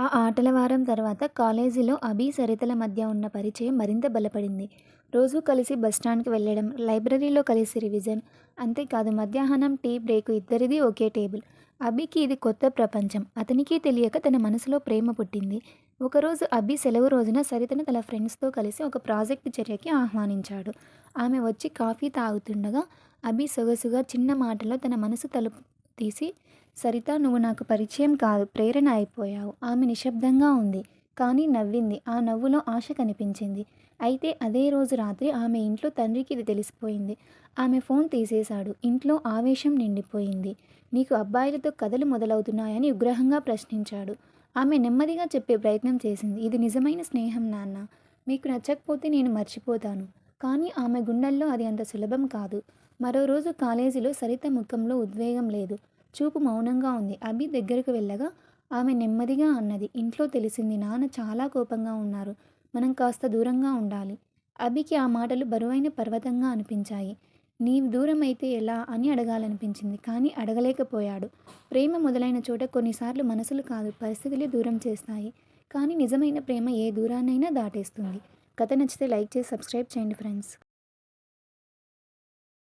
ఆ ఆటల వారం తర్వాత కాలేజీలో అభి సరితల మధ్య ఉన్న పరిచయం మరింత బలపడింది. రోజు కలిసి బస్టాండ్కి వెళ్ళడం లైబ్రరీలో కలిసి రివిజన్ అంతేకాదు మధ్యాహ్నం టీ బ్రేక్ ఇద్దరిది ఒకే టేబుల్. అభికి ఇది కొత్త ప్రపంచం. అతనికి తెలియక తన మనసులో ప్రేమ పుట్టింది. ఒకరోజు అభి సెలవు రోజున సరితను తన ఫ్రెండ్స్తో కలిసి ఒక ప్రాజెక్ట్ చర్యకి ఆహ్వానించాడు. ఆమె వచ్చి కాఫీ తాగుతుండగా అభి సొగసుగా చిన్న మాటలో తన మనసు తలుపు తీసి సరిత నువ్వు నాకు పరిచయం కాదు ప్రేరణ అయిపోయావు. ఆమె నిశ్శబ్దంగా ఉంది కానీ నవ్వింది. ఆ నవ్వులో ఆశ కనిపించింది. అయితే అదే రోజు రాత్రి ఆమె ఇంట్లో తండ్రికి ఇది తెలిసిపోయింది. ఆమె ఫోన్ తీసేశాడు. ఇంట్లో ఆవేశం నిండిపోయింది. నీకు అబ్బాయిలతో కథలు మొదలవుతున్నాయని ఉగ్రహంగా ప్రశ్నించాడు. ఆమె నెమ్మదిగా చెప్పే ప్రయత్నం చేసింది. ఇది నిజమైన స్నేహం నాన్న. మీకు నచ్చకపోతే నేను మర్చిపోతాను. కానీ ఆమె గుండెల్లో అది అంత సులభం కాదు. మరో రోజు కాలేజీలో సరిత ముఖంలో ఉద్వేగం లేదు. చూపు మౌనంగా ఉంది. అభి దగ్గరకు వెళ్ళగా ఆమె నెమ్మదిగా అన్నది. ఇంట్లో తెలిసింది. నాన్న చాలా కోపంగా ఉన్నారు. మనం కాస్త దూరంగా ఉండాలి. అభికి ఆ మాటలు బరువైన పర్వతంగా అనిపించాయి. నీవు దూరం అయితే ఎలా అని అడగాలనిపించింది. కానీ అడగలేకపోయాడు. ప్రేమ మొదలైన చోట కొన్నిసార్లు మనసులు కాదు పరిస్థితులే దూరం చేస్తాయి. కానీ నిజమైన ప్రేమ ఏ దూరాన్నైనా దాటేస్తుంది. కథ నచ్చితే లైక్ చేసి సబ్స్క్రైబ్ చేయండి ఫ్రెండ్స్.